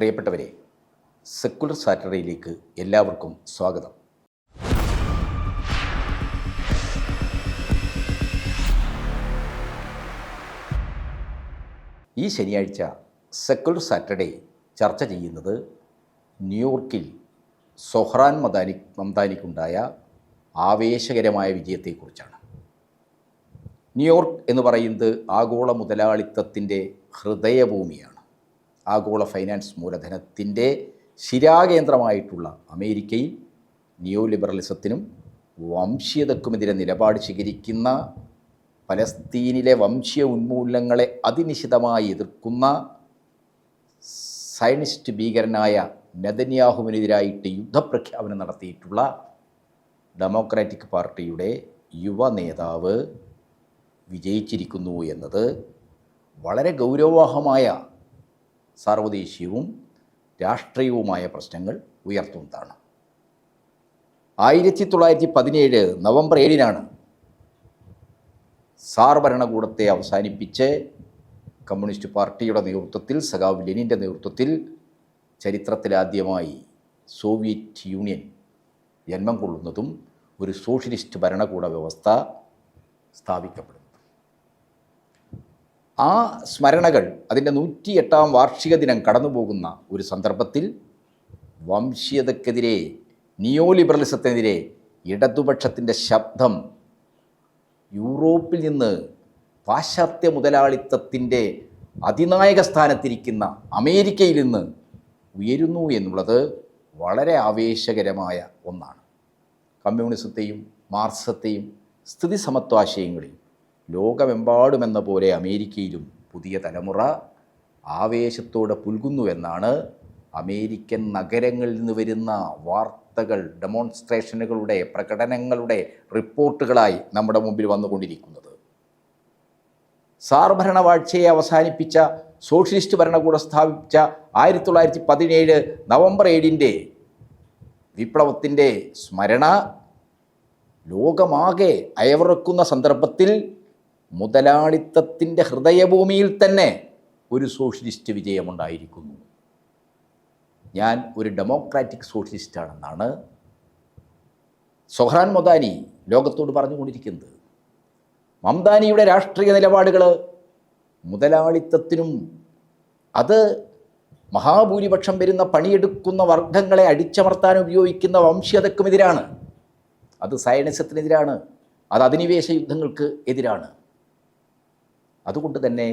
പ്രിയപ്പെട്ടവരെ സെക്കുലർ സാറ്റർഡേയിലേക്ക് എല്ലാവർക്കും സ്വാഗതം. ഈ ശനിയാഴ്ച സെക്കുലർ സാറ്റർഡേ ചർച്ച ചെയ്യുന്നത് ന്യൂയോർക്കിൽ സൊഹ്റാൻ മദാനി മംദാനിക്കുണ്ടായ ആവേശകരമായ വിജയത്തെക്കുറിച്ചാണ്. ന്യൂയോർക്ക് എന്ന് പറയുന്നത് ആഗോള മുതലാളിത്തത്തിന്റെ ഹൃദയഭൂമിയാണ്. ആഗോള ഫൈനാൻസ് മൂലധനത്തിന്റെ ശിരാകേന്ദ്രമായിട്ടുള്ള അമേരിക്കയിൽ നിയോ ലിബറലിസത്തിനും വംശീയതക്കുമെതിരെ നിലപാട് സ്വീകരിക്കുന്ന പലസ്തീനിലെ വംശീയ ഉന്മൂലനങ്ങളെ അതിനിശിതമായി എതിർക്കുന്ന സയനിസ്റ്റ് ഭീകരനായ നെതന്യാഹുവിനെതിരായിട്ട് യുദ്ധപ്രഖ്യാപനം നടത്തിയിട്ടുള്ള ഡെമോക്രാറ്റിക് പാർട്ടിയുടെ യുവ നേതാവ് വിജയിച്ചിരിക്കുന്നു എന്നത് വളരെ ഗൗരവമായ സാർവദേശീയവും രാഷ്ട്രീയവുമായ പ്രശ്നങ്ങൾ ഉയർത്തുന്നതാണ്. ആയിരത്തി തൊള്ളായിരത്തി പതിനേഴ് നവംബർ ഏഴിനാണ് സാർ ഭരണകൂടത്തെ അവസാനിപ്പിച്ച് കമ്മ്യൂണിസ്റ്റ് പാർട്ടിയുടെ നേതൃത്വത്തിൽ സഖാവ് ലെനിന്റെ നേതൃത്വത്തിൽ ചരിത്രത്തിലാദ്യമായി സോവിയറ്റ് യൂണിയൻ ജന്മം കൊള്ളുന്നതും ഒരു സോഷ്യലിസ്റ്റ് ഭരണകൂട വ്യവസ്ഥ സ്ഥാപിക്കപ്പെടുന്നത് ആ സ്മരണകൾ അതിന്റെ നൂറ്റിയെട്ടാം വാർഷിക ദിനം കടന്നു പോകുന്ന ഒരു സന്ദർഭത്തിൽ വംശീയതക്കെതിരെ നിയോലിബറലിസത്തിനെതിരെ ഇടതുപക്ഷത്തിന്റെ ശബ്ദം യൂറോപ്പിൽ നിന്ന് പാശ്ചാത്യ മുതലാളിത്തത്തിന്റെ അതിനായക സ്ഥാനത്തിരിക്കുന്ന അമേരിക്കയിൽ നിന്ന് ഉയരുന്നു എന്നുള്ളത് വളരെ ആവേശകരമായ ഒന്നാണ്. കമ്മ്യൂണിസത്തെയും മാർസത്തെയും സ്ഥിതി സമത്വാശയങ്ങളെയും ലോകമെമ്പാടുമെന്ന പോലെ അമേരിക്കയിലും പുതിയ തലമുറ ആവേശത്തോടെ പുൽകുന്നുവെന്നാണ് അമേരിക്കൻ നഗരങ്ങളിൽ നിന്ന് വരുന്ന വാർത്തകൾ ഡെമോൺസ്ട്രേഷനുകളുടെ പ്രകടനങ്ങളുടെ റിപ്പോർട്ടുകളായി നമ്മുടെ മുമ്പിൽ വന്നുകൊണ്ടിരിക്കുന്നത്. സാർ ഭരണവാഴ്ചയെ അവസാനിപ്പിച്ച സോഷ്യലിസ്റ്റ് ഭരണകൂടം സ്ഥാപിച്ച ആയിരത്തി തൊള്ളായിരത്തി പതിനേഴ് നവംബർ ഏഴിന്റെ വിപ്ലവത്തിന്റെ സ്മരണ ലോകമാകെ അയവിറക്കുന്ന സന്ദർഭത്തിൽ മുതലാളിത്തത്തിന്റെ ഹൃദയഭൂമിയിൽ തന്നെ ഒരു സോഷ്യലിസ്റ്റ് വിജയമുണ്ടായിരിക്കുന്നു. ഞാൻ ഒരു ഡെമോക്രാറ്റിക് സോഷ്യലിസ്റ്റാണെന്നാണ് സൊഹ്റാൻ മൊദാനി ലോകത്തോട് പറഞ്ഞുകൊണ്ടിരിക്കുന്നത്. മംദാനിയുടെ രാഷ്ട്രീയ നിലപാടുകൾ മുതലാളിത്തത്തിനും അത് മഹാഭൂരിപക്ഷം വരുന്ന പണിയെടുക്കുന്ന വർഗങ്ങളെ അടിച്ചമർത്താൻ ഉപയോഗിക്കുന്ന വംശീയതക്കുമെതിരാണ് അത് സയനിസത്തിനെതിരാണ്. അത് അധിനിവേശ യുദ്ധങ്ങൾക്ക് എതിരാണ്. അതുകൊണ്ട് തന്നെ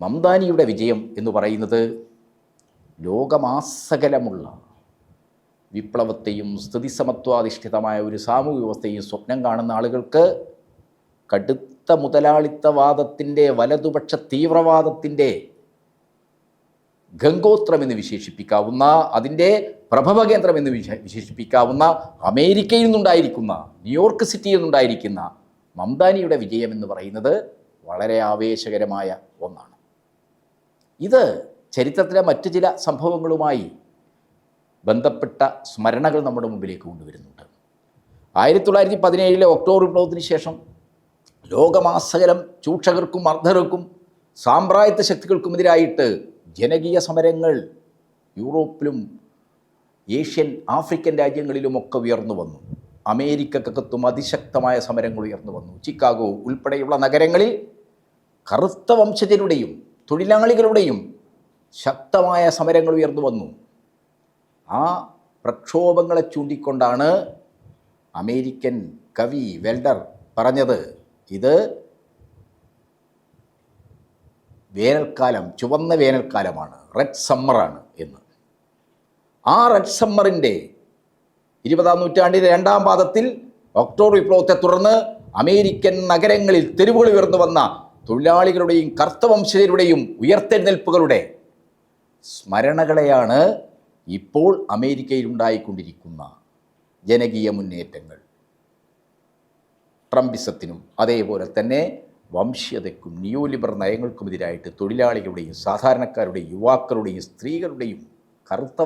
മംദാനിയുടെ വിജയം എന്ന് പറയുന്നത് ലോകമാസകലമുള്ള വിപ്ലവത്തെയും സ്ഥിതിസമത്വാധിഷ്ഠിതമായ ഒരു സാമൂഹ്യ വ്യവസ്ഥയും സ്വപ്നം കാണുന്ന ആളുകൾക്ക് കടുത്ത മുതലാളിത്തവാദത്തിന്റെ വലതുപക്ഷ തീവ്രവാദത്തിന്റെ ഗംഗോത്രമെന്ന് വിശേഷിപ്പിക്കാവുന്ന അതിന്റെ പ്രഭവകേന്ദ്രമെന്ന് വിശേഷിപ്പിക്കാവുന്ന അമേരിക്കയിൽ നിന്നുണ്ടായിരിക്കുന്ന ന്യൂയോർക്ക് സിറ്റിയിൽ നിന്നുണ്ടായിരിക്കുന്ന മംദാനിയുടെ വിജയമെന്ന് പറയുന്നത് വളരെ ആവേശകരമായ ഒന്നാണ്. ഇത് ചരിത്രത്തിലെ മറ്റു ചില സംഭവങ്ങളുമായി ബന്ധപ്പെട്ട സ്മരണകൾ നമ്മുടെ മുമ്പിലേക്ക് കൊണ്ടുവരുന്നുണ്ട്. ആയിരത്തി തൊള്ളായിരത്തി പതിനേഴിലെ ഒക്ടോബർ വിപ്ലവത്തിന് ശേഷം ലോകമാസകലം ചൂഷകർക്കും അർദ്ധർക്കും സാമ്പ്രായത്വ ശക്തികൾക്കുമെതിരായിട്ട് ജനകീയ സമരങ്ങൾ യൂറോപ്പിലും ഏഷ്യൻ ആഫ്രിക്കൻ രാജ്യങ്ങളിലുമൊക്കെ ഉയർന്നു വന്നു. അമേരിക്കക്കകത്തും അതിശക്തമായ സമരങ്ങൾ ഉയർന്നു വന്നു. ചിക്കാഗോ ഉൾപ്പെടെയുള്ള നഗരങ്ങളിൽ കറുത്ത വംശജരുടെയും തൊഴിലാളികളുടെയും ശക്തമായ സമരങ്ങൾ ഉയർന്നു വന്നു. ആ പ്രക്ഷോഭങ്ങളെ ചൂണ്ടിക്കൊണ്ടാണ് അമേരിക്കൻ കവി വെൽഡർ പറഞ്ഞത്. ഇത് വേനൽക്കാലം ചുവന്ന വേനൽക്കാലമാണ് റെഡ് സമ്മറാണ് എന്ന്. ആ റെഡ് സമ്മറിന്റെ ഇരുപതാം നൂറ്റാണ്ടിന്റെ രണ്ടാം പാദത്തിൽ ഒക്ടോബർ വിപ്ലവത്തെ തുടർന്ന് അമേരിക്കൻ നഗരങ്ങളിൽ തെരുവുകൾ ഉയർന്നു വന്ന തൊഴിലാളികളുടെയും കർത്തവംശജരുടെയും ഉയർത്തെഴുന്നേൽപ്പുകളുടെ സ്മരണകളെയാണ് ഇപ്പോൾ അമേരിക്കയിൽ ഉണ്ടായിക്കൊണ്ടിരിക്കുന്ന ജനകീയ മുന്നേറ്റങ്ങൾ. ട്രംപിസത്തിനും അതേപോലെ തന്നെ വംശീയതയ്ക്കും നിയോ ലിബർ നയങ്ങൾക്കുമെതിരായിട്ട് തൊഴിലാളികളുടെയും സാധാരണക്കാരുടെയും യുവാക്കളുടെയും സ്ത്രീകളുടെയും കറുത്ത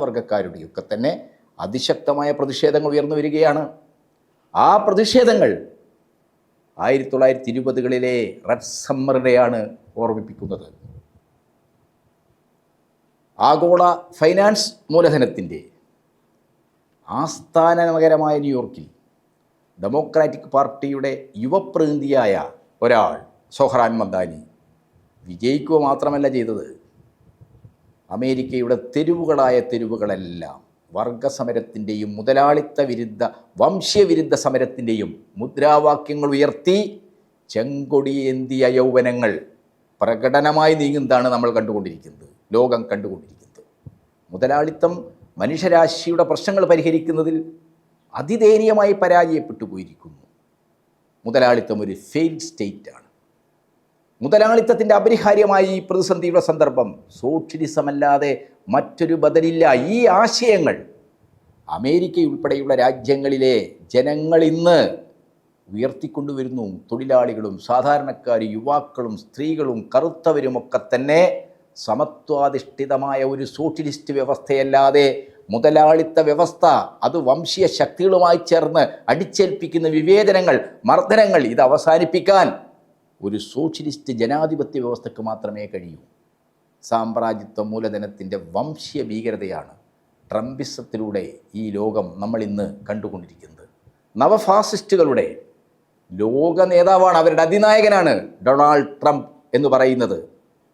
ഒക്കെ തന്നെ അതിശക്തമായ പ്രതിഷേധങ്ങൾ ഉയർന്നു വരികയാണ് ആ പ്രതിഷേധങ്ങൾ ആയിരത്തി തൊള്ളായിരത്തി ഇരുപതുകളിലെ റെഡ് സമ്മറിനെയാണ് ഓർമ്മിപ്പിക്കുന്നത്. ആഗോള ഫൈനാൻസ് മൂലധനത്തിന്റെ ആസ്ഥാന നഗരമായ ന്യൂയോർക്കിൽ ഡെമോക്രാറ്റിക് പാർട്ടിയുടെ യുവപ്രതിനിധിയായ ഒരാൾ സൊഹ്റാൻ മന്ദാനി വിജയിക്കുക മാത്രമല്ല ചെയ്തത്. അമേരിക്കയുടെ തെരുവുകളായ തെരുവുകളെല്ലാം വർഗസമരത്തിന്റെയും മുതലാളിത്ത വിരുദ്ധ വംശ്യവിരുദ്ധ സമരത്തിന്റെയും മുദ്രാവാക്യങ്ങൾ ഉയർത്തി ചെങ്കൊടിയേന്തിയ യൗവനങ്ങൾ പ്രകടനമായി നീങ്ങുന്നതാണ് നമ്മൾ കണ്ടുകൊണ്ടിരിക്കുന്നത് ലോകം കണ്ടുകൊണ്ടിരിക്കുന്നത്. മുതലാളിത്തം മനുഷ്യരാശിയുടെ പ്രശ്നങ്ങൾ പരിഹരിക്കുന്നതിൽ അതിദയനീയമായി പരാജയപ്പെട്ടു പോയിരിക്കുന്നു. മുതലാളിത്തം ഒരു ഫെയിൽഡ് സ്റ്റേറ്റാണ് മുതലാളിത്തത്തിന്റെ അപരിഹാര്യമായ ഈ പ്രതിസന്ധിയുടെ സന്ദർഭം സോഷ്യലിസമല്ലാതെ മറ്റൊരു ബദലില്ല. ഈ ആശയങ്ങൾ അമേരിക്ക ഉൾപ്പെടെയുള്ള രാജ്യങ്ങളിലെ ജനങ്ങൾ ഇന്ന് ഉയർത്തിക്കൊണ്ടുവരുന്നു. തൊഴിലാളികളും സാധാരണക്കാർ യുവാക്കളും സ്ത്രീകളും കറുത്തവരുമൊക്കെ തന്നെ സമത്വാധിഷ്ഠിതമായ ഒരു സോഷ്യലിസ്റ്റ് വ്യവസ്ഥയല്ലാതെ മുതലാളിത്ത വ്യവസ്ഥ അത് വംശീയ ശക്തികളുമായി ചേർന്ന് അടിച്ചേൽപ്പിക്കുന്ന വിവേചനങ്ങൾ മർദ്ദനങ്ങൾ ഇത് അവസാനിപ്പിക്കാൻ ഒരു സോഷ്യലിസ്റ്റ് ജനാധിപത്യ വ്യവസ്ഥയ്ക്ക് മാത്രമേ കഴിയൂ. സാമ്രാജ്യത്വ മൂലധനത്തിന്റെ വംശീയ ഭീകരതയാണ് ട്രംപിസത്തിലൂടെ ഈ ലോകം നമ്മൾ ഇന്ന് കണ്ടുകൊണ്ടിരിക്കുന്നത്. നവഫാസിസ്റ്റുകളുടെ ലോക നേതാവാണ് അവരുടെ അതിനായകനാണ് ഡൊണാൾഡ് ട്രംപ് എന്ന് പറയുന്നത്.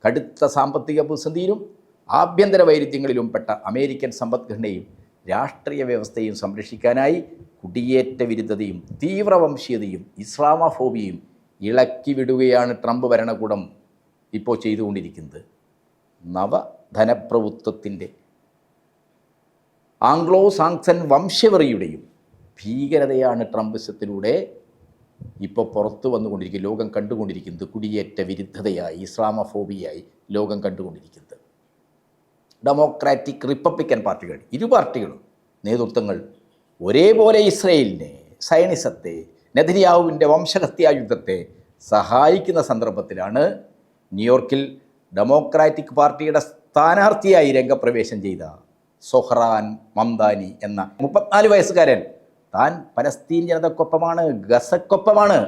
കടുത്ത സാമ്പത്തിക പ്രതിസന്ധിയിലും ആഭ്യന്തര വൈരുദ്ധ്യങ്ങളിലും പെട്ട അമേരിക്കൻ സമ്പദ്ഘടനയും രാഷ്ട്രീയ വ്യവസ്ഥയും സംരക്ഷിക്കാനായി കുടിയേറ്റ വിരുദ്ധതയും തീവ്രവംശീയതയും ഇസ്ലാമഫോബിയയും ഇളക്കി വിടുകയാണ് ട്രംപ് ഭരണകൂടം ഇപ്പോൾ ചെയ്തുകൊണ്ടിരിക്കുന്നത്. നവധനപ്രഭുത്വത്തിന്റെ ആംഗ്ലോ സാങ്സൺ വംശവെറിയുടെയും ഭീകരതയാണ് ട്രംപിസത്തിലൂടെ ഇപ്പോൾ പുറത്തു വന്നുകൊണ്ടിരിക്കുന്നത് ലോകം കണ്ടുകൊണ്ടിരിക്കുന്നത്. കുടിയേറ്റ വിരുദ്ധതയായി ഇസ്ലാമഫോബിയായി ലോകം കണ്ടുകൊണ്ടിരിക്കുന്നത്. ഡെമോക്രാറ്റിക് റിപ്പബ്ലിക്കൻ പാർട്ടികൾ ഇരു പാർട്ടികളും നേതൃത്വങ്ങൾ ഒരേപോലെ ഇസ്രയേലിനെ സൈനിസത്തെ നെതിരിയാവുവിന്റെ വംശഹത്യായുദ്ധത്തെ സഹായിക്കുന്ന സന്ദർഭത്തിലാണ് ന്യൂയോർക്കിൽ ഡെമോക്രാറ്റിക് പാർട്ടിയുടെ സ്ഥാനാർത്ഥിയായി രംഗപ്രവേശം ചെയ്ത സൊഹ്റാൻ മംദാനി എന്ന മുപ്പത്തിനാല് വയസ്സുകാരൻ താൻ പലസ്തീൻ ജനതക്കൊപ്പമാണ് ഗസക്കൊപ്പമാണ്.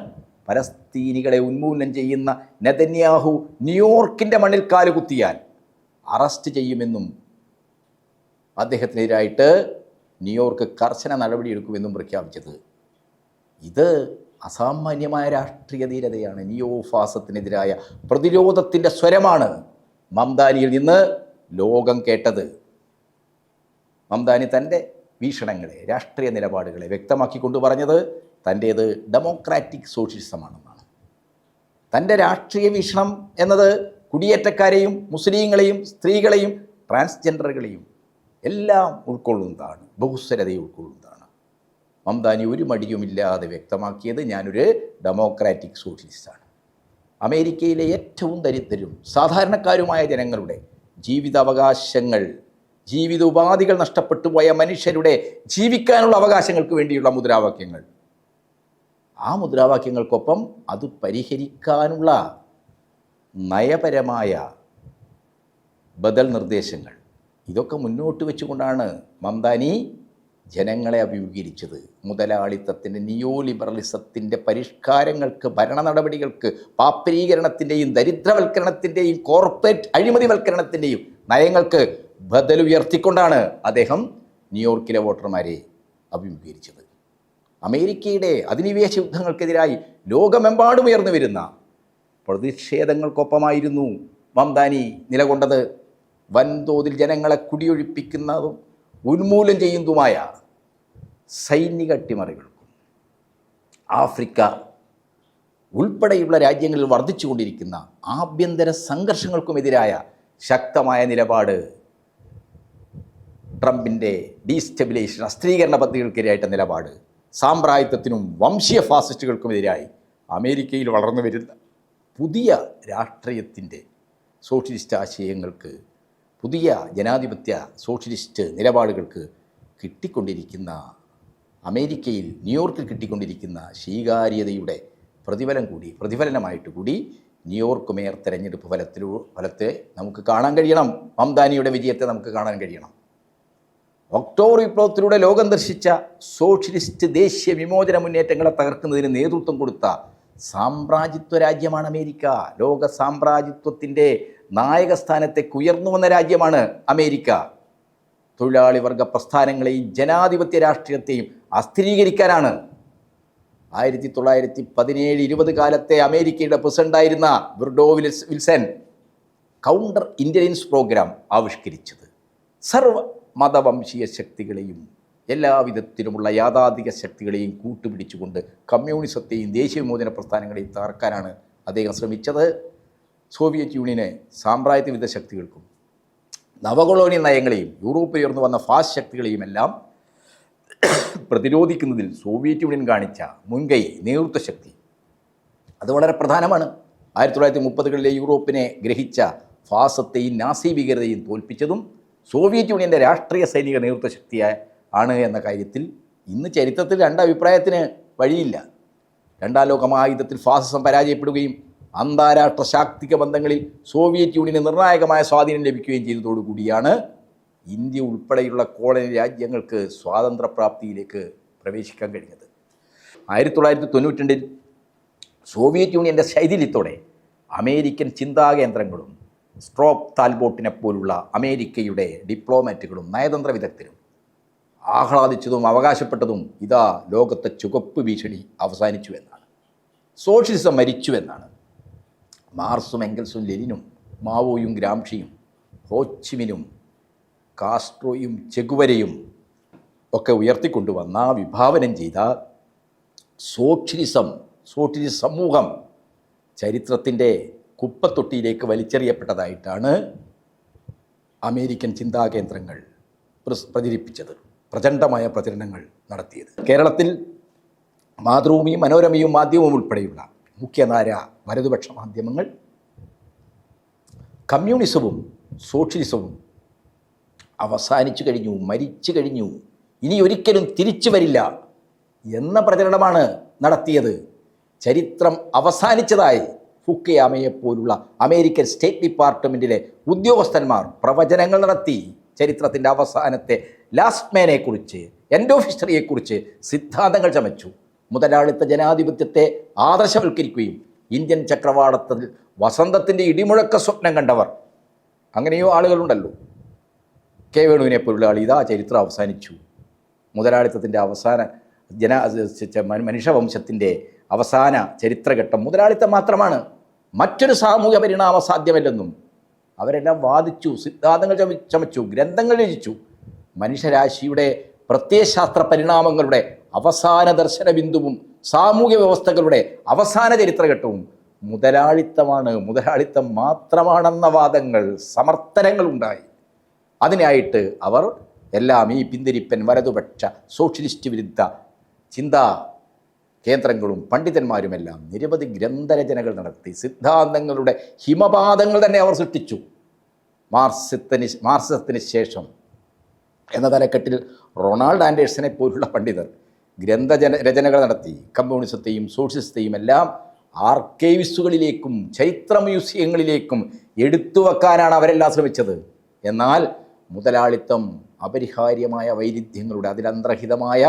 പലസ്തീനികളെ ഉന്മൂലനം ചെയ്യുന്ന നെതന്യാഹു ന്യൂയോർക്കിന്റെ മണ്ണിൽ കാലുകുത്തിയാൽ അറസ്റ്റ് ചെയ്യുമെന്നും അദ്ദേഹത്തിനെതിരായിട്ട് ന്യൂയോർക്ക് കർശന നടപടിയെടുക്കുമെന്നും പ്രഖ്യാപിച്ചത്. ഇത് അസാമാന്യമായ രാഷ്ട്രീയ ധീരതയാണ് നിയോഫാസത്തിനെതിരായ പ്രതിരോധത്തിന്റെ സ്വരമാണ് മംദാനിയിൽ നിന്ന് ലോകം കേട്ടത്. മംദാനി തന്റെ വീക്ഷണങ്ങളെ രാഷ്ട്രീയ നിലപാടുകളെ വ്യക്തമാക്കിക്കൊണ്ട് പറഞ്ഞത് തന്റേത് ഡെമോക്രാറ്റിക് സോഷ്യലിസമാണെന്നാണ്. തന്റെ രാഷ്ട്രീയ വീക്ഷണം എന്നത് കുടിയേറ്റക്കാരെയും മുസ്ലിങ്ങളെയും സ്ത്രീകളെയും ട്രാൻസ്ജെൻഡറുകളെയും എല്ലാം ഉൾക്കൊള്ളുന്നതാണ് ബഹുസ്വരതയെ ഉൾക്കൊള്ളുന്നതാണ്. മംദാനി ഒരു മടിയുമില്ലാതെ വ്യക്തമാക്കിയത് ഞാനൊരു ഡെമോക്രാറ്റിക് സോഷ്യലിസ്റ്റാണ്. അമേരിക്കയിലെ ഏറ്റവും ദരിദ്രരും സാധാരണക്കാരുമായ ജനങ്ങളുടെ ജീവിതാവകാശങ്ങൾ ജീവിത ഉപാധികൾ നഷ്ടപ്പെട്ടു പോയ മനുഷ്യരുടെ ജീവിക്കാനുള്ള അവകാശങ്ങൾക്ക് വേണ്ടിയുള്ള മുദ്രാവാക്യങ്ങൾ. ആ മുദ്രാവാക്യങ്ങൾക്കൊപ്പം അത് പരിഹരിക്കാനുള്ള നയപരമായ ബദൽ നിർദ്ദേശങ്ങൾ. ഇതൊക്കെ മുന്നോട്ട് വെച്ചുകൊണ്ടാണ് മംദാനി ജനങ്ങളെ അഭിമുഖീകരിച്ചത് മുതലാളിത്തത്തിന്റെ നിയോ ലിബറലിസത്തിന്റെ പരിഷ്കാരങ്ങൾക്ക് ഭരണ നടപടികൾക്ക് പാപ്പരീകരണത്തിന്റെയും ദരിദ്രവൽക്കരണത്തിന്റെയും കോർപ്പറേറ്റ് അഴിമതിവൽക്കരണത്തിന്റെയും നയങ്ങൾക്ക് ബദലുയർത്തിക്കൊണ്ടാണ് അദ്ദേഹം ന്യൂയോർക്കിലെ വോട്ടർമാരെ അഭിമുഖീകരിച്ചത്. അമേരിക്കയുടെ അധിനിവേശ യുദ്ധങ്ങൾക്കെതിരായി ലോകമെമ്പാടും ഉയർന്നു വരുന്ന പ്രതിഷേധങ്ങൾക്കൊപ്പമായിരുന്നു മംദാനി നിലകൊണ്ടത്. വൻതോതിൽ ജനങ്ങളെ കുടിയൊഴിപ്പിക്കുന്നതും ഉന്മൂലനം ചെയ്യുന്നതുമായ സൈനിക അട്ടിമറികൾക്കും ആഫ്രിക്ക ഉൾപ്പെടെയുള്ള രാജ്യങ്ങളിൽ വർദ്ധിച്ചുകൊണ്ടിരിക്കുന്ന ആഭ്യന്തര സംഘർഷങ്ങൾക്കുമെതിരായ ശക്തമായ നിലപാട് ട്രംപിന്റെ ഡീസ്റ്റെബിലൈസേഷൻ അസ്ത്രീകരണ പദ്ധതികൾക്കെതിരായിട്ട നിലപാട് സാമ്പ്രായത്വത്തിനും വംശീയ ഫാസിസ്റ്റുകൾക്കുമെതിരായി അമേരിക്കയിൽ വളർന്നു വരുന്ന പുതിയ രാഷ്ട്രീയത്തിന്റെ സോഷ്യലിസ്റ്റ് ആശയങ്ങൾക്ക് പുതിയ ജനാധിപത്യ സോഷ്യലിസ്റ്റ് നിലപാടുകൾക്ക് കിട്ടിക്കൊണ്ടിരിക്കുന്ന അമേരിക്കയിൽ ന്യൂയോർക്കിൽ കിട്ടിക്കൊണ്ടിരിക്കുന്ന സ്വീകാര്യതയുടെ പ്രതിഫലം കൂടി പ്രതിഫലനമായിട്ട് കൂടി ന്യൂയോർക്ക് മേയർ തെരഞ്ഞെടുപ്പ് ഫലത്തിലൂ ഫലത്തെ നമുക്ക് കാണാൻ കഴിയണം. മംദാനിയുടെ വിജയത്തെ നമുക്ക് കാണാൻ കഴിയണം. ഒക്ടോബർ വിപ്ലവത്തിലൂടെ ലോകം ദർശിച്ച സോഷ്യലിസ്റ്റ് ദേശീയ വിമോചന മുന്നേറ്റങ്ങളെ തകർക്കുന്നതിന് നേതൃത്വം കൊടുത്ത സാമ്രാജ്യത്വ രാജ്യമാണ് അമേരിക്ക. ലോക സാമ്രാജ്യത്വത്തിന്റെ നായകസ്ഥാനത്തേക്ക് ഉയർന്നു വന്ന രാജ്യമാണ് അമേരിക്ക. തൊഴിലാളി വർഗ പ്രസ്ഥാനങ്ങളെയും ജനാധിപത്യ രാഷ്ട്രീയത്തെയും അസ്ഥിരീകരിക്കാനാണ്. ആയിരത്തി തൊള്ളായിരത്തി പതിനേഴ് ഇരുപത് കാലത്തെ അമേരിക്കയുടെ പ്രസിഡന്റായിരുന്ന ബ്രിഡോ വിൽസ് വിൽസൺ കൗണ്ടർ ഇന്റലിജൻസ് പ്രോഗ്രാം ആവിഷ്കരിച്ചത്. സർവ മതവംശീയ ശക്തികളെയും എല്ലാവിധത്തിലുമുള്ള യാഥാധിക ശക്തികളെയും കൂട്ടുപിടിച്ചുകൊണ്ട് കമ്മ്യൂണിസത്തെയും ദേശീയ വിമോചന പ്രസ്ഥാനങ്ങളെയും തകർക്കാനാണ് അദ്ദേഹം ശ്രമിച്ചത്. സോവിയറ്റ് യൂണിയനെ സാമ്രാജ്യത്വ ശക്തികൾക്കും നവകൊളോണിയൽ നയങ്ങളെയും യൂറോപ്പിൽ ഉയർന്നു വന്ന ഫാസ്റ്റ് ശക്തികളെയും എല്ലാം പ്രതിരോധിക്കുന്നതിൽ സോവിയറ്റ് യൂണിയൻ കാണിച്ച മുൻകൈ നേതൃത്വ ശക്തി. അത് വളരെ പ്രധാനമാണ്. ആയിരത്തി തൊള്ളായിരത്തി മുപ്പതുകളിലെ യൂറോപ്പിനെ ഗ്രഹിച്ച ഫാസത്തെയും നാസി ഭീകരതയും തോൽപ്പിച്ചതും സോവിയറ്റ് യൂണിയന്റെ രാഷ്ട്രീയ സൈനിക നേതൃത്വ ശക്തിയായ ആണ് എന്ന കാര്യത്തിൽ ഇന്ന് ചരിത്രത്തിൽ രണ്ടഭിപ്രായത്തിന് വഴിയില്ല. രണ്ടാം ലോക മഹായുദ്ധത്തിൽ ഫാസിസം പരാജയപ്പെടുകയും അന്താരാഷ്ട്ര ശാക്തിക ബന്ധങ്ങളിൽ സോവിയറ്റ് യൂണിയന് നിർണായകമായ സ്വാധീനം ലഭിക്കുകയും ചെയ്തതോടുകൂടിയാണ് ഇന്ത്യ ഉൾപ്പെടെയുള്ള കോളനി രാജ്യങ്ങൾക്ക് സ്വാതന്ത്ര്യപ്രാപ്തിയിലേക്ക് പ്രവേശിക്കാൻ കഴിഞ്ഞത്. ആയിരത്തി തൊള്ളായിരത്തി തൊണ്ണൂറ്റി രണ്ടിൽ സോവിയറ്റ് യൂണിയന്റെ ശൈഥില്യത്തോടെ അമേരിക്കൻ ചിന്താകേന്ദ്രങ്ങളും സ്ട്രോപ്പ് താൽബോട്ടിനെ പോലുള്ള അമേരിക്കയുടെ ഡിപ്ലോമാറ്റുകളും നയതന്ത്ര വിദഗ്ധരും ആഹ്ലാദിച്ചതും അവകാശപ്പെട്ടതും ഇതാ ലോകത്തെ ചുവപ്പ് ഭീഷണി അവസാനിച്ചു എന്നാണ്. സോഷ്യലിസം മരിച്ചു എന്നാണ്. മാർസും എങ്കൽസും ലെനിനും മാവോയും ഗ്രാംഷിയും ഹോച്ചിമിനും കാസ്ട്രോയും ചെഗുവരയും ഒക്കെ ഉയർത്തിക്കൊണ്ടുവന്ന വിഭാവനം ചെയ്ത സോഷ്യലിസം സോഷ്യലിസ്റ്റ് സമൂഹം ചരിത്രത്തിന്റെ കുപ്പത്തൊട്ടിയിലേക്ക് വലിച്ചെറിയപ്പെട്ടതായിട്ടാണ് അമേരിക്കൻ ചിന്താകേന്ദ്രങ്ങൾ പ്രചരിപ്പിച്ചത് പ്രചണ്ഡമായ പ്രചരണങ്ങൾ നടത്തിയത്. കേരളത്തിൽ മാതൃഭൂമിയും മനോരമയും മാധ്യമവും ഉൾപ്പെടെയുള്ള മുഖ്യധാര വലതുപക്ഷ മാധ്യമങ്ങൾ. കമ്മ്യൂണിസവും സോഷ്യലിസവും അവസാനിച്ചു കഴിഞ്ഞു മരിച്ചു കഴിഞ്ഞു. ഇനി ഒരിക്കലും തിരിച്ചു വരില്ല എന്ന പ്രചരണമാണ് നടത്തിയത്. ചരിത്രം അവസാനിച്ചതായി ഫുക്കയാമയെപ്പോലുള്ള അമേരിക്കൻ സ്റ്റേറ്റ് ഡിപ്പാർട്ട്മെന്റിലെ ഉദ്യോഗസ്ഥന്മാർ പ്രവചനങ്ങൾ നടത്തി. ചരിത്രത്തിന്റെ അവസാനത്തെ ലാസ്റ്റ് മേനെക്കുറിച്ച് എൻഡ് ഓഫ് ഹിസ്റ്ററിയെക്കുറിച്ച് സിദ്ധാന്തങ്ങൾ ചമച്ചു. മുതലാളിത്ത ജനാധിപത്യത്തെ ആദർശവൽക്കരിക്കുകയും ഇന്ത്യൻ ചക്രവാളത്തിൽ വസന്തത്തിന്റെ ഇടിമുഴക്ക സ്വപ്നം കണ്ടവർ. അങ്ങനെയോ ആളുകളുണ്ടല്ലോ. കെ വേണുവിനെ പോലുള്ള ആൾ ഇതാ ചരിത്രം അവസാനിച്ചു. മുതലാളിത്തത്തിന്റെ അവസാന ജന മനുഷ്യവംശത്തിന്റെ അവസാന ചരിത്രഘട്ടം മുതലാളിത്തം മാത്രമാണ്. മറ്റൊരു സാമൂഹ്യ പരിണാമ സാധ്യമല്ലെന്നും അവരെല്ലാം വാദിച്ചു സിദ്ധാന്തങ്ങൾ ചമ ചമച്ചു ഗ്രന്ഥങ്ങൾ രചിച്ചു. മനുഷ്യരാശിയുടെ പ്രത്യയശാസ്ത്ര പരിണാമങ്ങളുടെ അവസാന ദർശന ബിന്ദുവും സാമൂഹ്യ വ്യവസ്ഥകളുടെ അവസാന ചരിത്രഘട്ടവും മുതലാളിത്തമാണ്. മുതലാളിത്തം മാത്രമാണെന്ന വാദങ്ങൾ സമർത്ഥനങ്ങൾ ഉണ്ടായി. അതിനായിട്ട് അവർ എല്ലാം ഈ പിന്തിരിപ്പൻ വലതുപക്ഷ സോഷ്യലിസ്റ്റ് വിരുദ്ധ ചിന്താ കേന്ദ്രങ്ങളും പണ്ഡിതന്മാരുമെല്ലാം നിരവധി ഗ്രന്ഥരചനകൾ നടത്തി സിദ്ധാന്തങ്ങളുടെ ഹിമപാതങ്ങൾ തന്നെ അവർ സൃഷ്ടിച്ചു. മാർസത്തിന് മാർസത്തിന് ശേഷം എന്ന തലക്കെട്ടിൽ റൊണാൾഡ് ആൻഡേഴ്സനെ പോലുള്ള പണ്ഡിതർ ഗ്രന്ഥജന രചനകൾ നടത്തി. കമ്മ്യൂണിസത്തെയും സോഷ്യലിസത്തെയും എല്ലാം ആർക്കൈവിസ്റ്റുകളിലേക്കും ചരിത്ര മ്യൂസിയങ്ങളിലേക്കും എടുത്തു വെക്കാനാണ് അവരെല്ലാം ശ്രമിച്ചത്. എന്നാൽ മുതലാളിത്തം അപരിഹാര്യമായ വൈരുദ്ധ്യങ്ങളുടെ അതിലന്തർഹിതമായ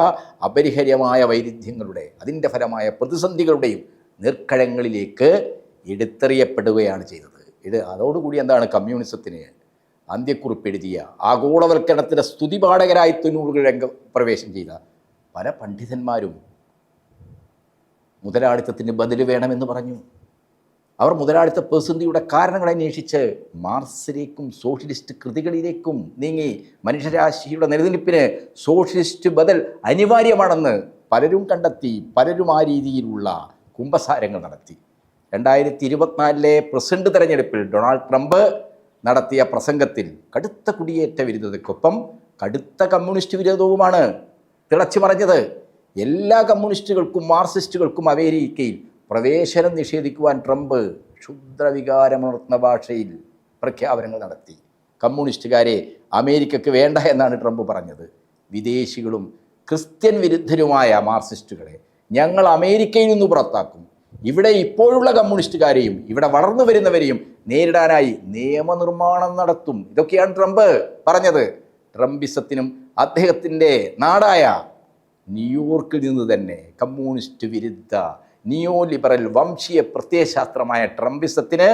അപരിഹാര്യമായ വൈരുദ്ധ്യങ്ങളുടെ അതിന്റെ ഫലമായ പ്രതിസന്ധികളുടെയും നിർക്കഴങ്ങളിലേക്ക് എടുത്തെറിയപ്പെടുകയാണ് ചെയ്തത്. ഇത് അതോടുകൂടി എന്താണ് കമ്മ്യൂണിസത്തിന് അന്ത്യക്കുറിപ്പ് എഴുതിയ ആഗോളവൽക്കരണത്തിന്റെ സ്തുതിപാഠകരായി തൊണ്ണൂറുകൾ രംഗ പ്രവേശം ചെയ്ത പല പണ്ഡിതന്മാരും മുതലാളിത്തത്തിന് ബദൽ വേണമെന്ന് പറഞ്ഞു. അവർ മുതലാളിത്ത പ്രതിസന്ധിയുടെ കാരണങ്ങൾ അന്വേഷിച്ച് മാർസിലേക്കും സോഷ്യലിസ്റ്റ് കൃതികളിലേക്കും നീങ്ങി മനുഷ്യരാശിയുടെ നിലനിൽപ്പിന് സോഷ്യലിസ്റ്റ് ബദൽ അനിവാര്യമാണെന്ന് പലരും കണ്ടെത്തി പലരും ആ രീതിയിലുള്ള കുംഭസാരങ്ങൾ നടത്തി. രണ്ടായിരത്തി ഇരുപത്തിനാലിലെ പ്രസിഡന്റ് തെരഞ്ഞെടുപ്പിൽ ഡൊണാൾഡ് ട്രംപ് നടത്തിയ പ്രസംഗത്തിൽ കടുത്ത കുടിയേറ്റ വിരുദ്ധതയ്ക്കൊപ്പം കടുത്ത കമ്മ്യൂണിസ്റ്റ് വിരോധവുമാണ് തിളച്ചു പറഞ്ഞത് എല്ലാ കമ്മ്യൂണിസ്റ്റുകൾക്കും മാർക്സിസ്റ്റുകൾക്കും അമേരിക്കയിൽ പ്രവേശനം നിഷേധിക്കുവാൻ ട്രംപ് ക്ഷുദ്രവികാരമുണർത്തുന്ന ഭാഷയിൽ പ്രഖ്യാപനങ്ങൾ നടത്തി. കമ്മ്യൂണിസ്റ്റുകാരെ അമേരിക്കയ്ക്ക് വേണ്ട എന്നാണ് ട്രംപ് പറഞ്ഞത്. വിദേശികളും ക്രിസ്ത്യൻ വിരുദ്ധരുമായ മാർക്സിസ്റ്റുകളെ ഞങ്ങൾ അമേരിക്കയിൽ നിന്ന് പുറത്താക്കും. ഇവിടെ ഇപ്പോഴുള്ള കമ്മ്യൂണിസ്റ്റുകാരെയും ഇവിടെ വളർന്നു വരുന്നവരെയും നേരിടാനായി നിയമനിർമ്മാണം നടത്തും. ഇതൊക്കെയാണ് ട്രംപ് പറഞ്ഞത്. ട്രംപിസത്തിനും അദ്ദേഹത്തിന്റെ നാടായ ന്യൂയോർക്കിൽ നിന്ന് തന്നെ കമ്മ്യൂണിസ്റ്റ് വിരുദ്ധ നിയോ ലിബറൽ വംശീയ പ്രത്യയശാസ്ത്രമായ ട്രംപിസത്തിന്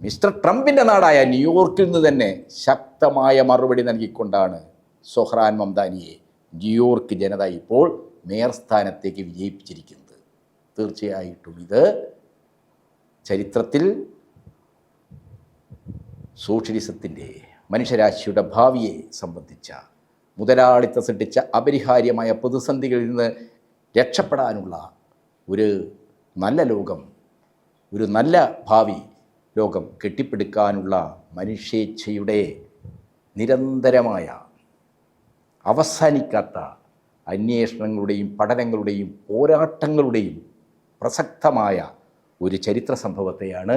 മിസ്റ്റർ ട്രംപിന്റെ നാടായ ന്യൂയോർക്കിൽ നിന്ന് തന്നെ ശക്തമായ മറുപടി നൽകിക്കൊണ്ടാണ് സൊഹ്റാൻ മംദാനിയെ ന്യൂയോർക്ക് ജനത ഇപ്പോൾ മേയർ സ്ഥാനത്തേക്ക് വിജയിപ്പിച്ചിരിക്കുന്നത്. തീർച്ചയായിട്ടും ഇത് ചരിത്രത്തിൽ സോഷ്യലിസത്തിന്റെ മനുഷ്യരാശിയുടെ ഭാവിയെ സംബന്ധിച്ച മുതലാളിത്ത സൃഷ്ടിച്ച അപരിഹാര്യമായ പ്രതിസന്ധികളിൽ നിന്ന് രക്ഷപ്പെടാനുള്ള ഒരു നല്ല ലോകം ഒരു നല്ല ഭാവി ലോകം കെട്ടിപ്പടുക്കാനുള്ള മനുഷ്യേച്ഛയുടെ നിരന്തരമായ അവസാനിക്കാത്ത അന്വേഷണങ്ങളുടെയും പഠനങ്ങളുടെയും പോരാട്ടങ്ങളുടെയും പ്രസക്തമായ ഒരു ചരിത്ര സംഭവത്തെയാണ്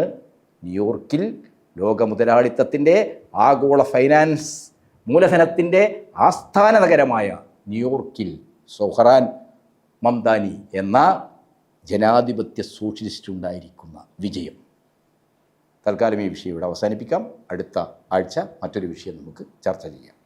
ന്യൂയോർക്കിൽ ലോക മുതലാളിത്തത്തിന്റെ ആഗോള ഫൈനാൻസ് മൂലധനത്തിന്റെ ആസ്ഥാന നഗരമായ ന്യൂയോർക്കിൽ സൊഹറാൻ മംദാനി എന്ന ജനാധിപത്യ സോഷ്യലിസ്റ്റ് ഉണ്ടായിരിക്കുന്ന വിജയം. തൽക്കാലം ഈ വിഷയം ഇവിടെ അവസാനിപ്പിക്കാം. അടുത്ത ആഴ്ച മറ്റൊരു വിഷയം നമുക്ക് ചർച്ച ചെയ്യാം.